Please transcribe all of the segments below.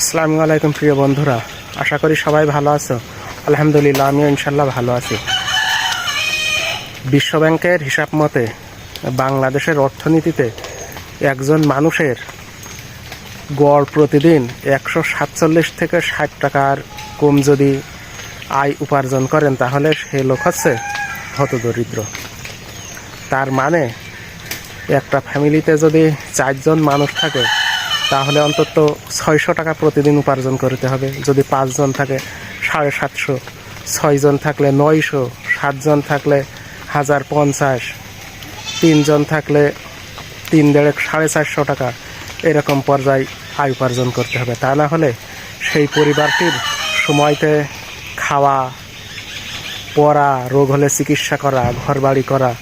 আসসালামু আলাইকুম প্রিয় বন্ধুরা, আশা করি সবাই ভালো আছো। আলহামদুলিল্লাহ, আমিও ইনশাল্লাহ ভালো আছি। বিশ্বব্যাংকের হিসাব মতে, বাংলাদেশের অর্থনীতিতে একজন মানুষের গড় প্রতিদিন একশো সাতচল্লিশ থেকে ষাট টাকার কম যদি আয় উপার্জন করেন, তাহলে সে লোক হচ্ছে হতদরিদ্র। তার মানে একটা ফ্যামিলিতে যদি চারজন মানুষ থাকে তাহলে অন্তত ছয়শো টাকা প্রতিদিন উপার্জন করতে হবে। যদি পাঁচজন থাকে, সাড়ে সাতশো। ছয়জন থাকলে নয়শো। সাতজন থাকলে হাজার পঞ্চাশ। তিনজন থাকলে তিন দেড়েক সাড়ে চারশো টাকা। এরকম পর্যায়ে আয় উপার্জন করতে হবে। তা না হলে সেই পরিবারটির সময়তে খাওয়া, পড়া, রোগ হলে চিকিৎসা করা ঘর বাড়ি করা,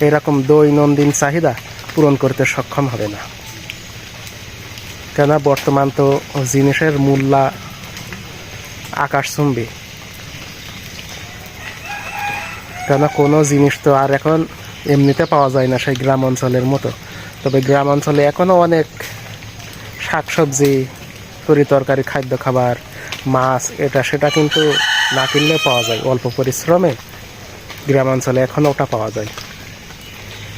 এরকম দৈনন্দিন চাহিদা পূরণ করতে সক্ষম হবে না। কেন বর্তমান তো জিনিসের মূল্য আকাশচুম্বী কেন কোনো জিনিস তো আর এখন এমনিতে পাওয়া যায় না সেই গ্রাম অঞ্চলের মতো। তবে গ্রাম অঞ্চলে এখনও অনেক শাকসবজি, তরি তরকারি, খাদ্য খাবার, মাছ, এটা সেটা কিন্তু না কিনলে পাওয়া যায়। অল্প পরিশ্রমে গ্রাম অঞ্চলে এখনও ওটা পাওয়া যায়।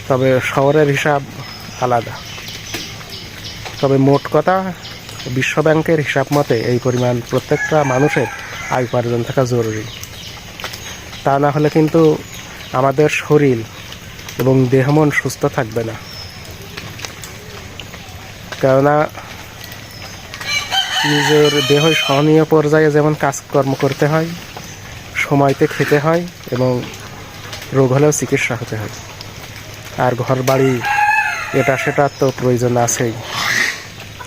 তবে শহরের হিসাব আলাদা। তবে মোট কথা, বিশ্ব ব্যাংকের হিসাব মতে এই পরিমাণ প্রত্যেকটা মানুষের আয় উপার্জন থাকা জরুরি। তা না হলে কিন্তু আমাদের শরীর এবং দেহ মন সুস্থ থাকবে না। কেননা, নিজের দেহ সহনীয় পর্যায়ে যেমন কাজকর্ম করতে হয়, সময়তে খেতে হয় এবং রোগ হলেও চিকিৎসা হতে হয়। আর ঘর বাড়ি এটা সেটা তো প্রয়োজন আছেই।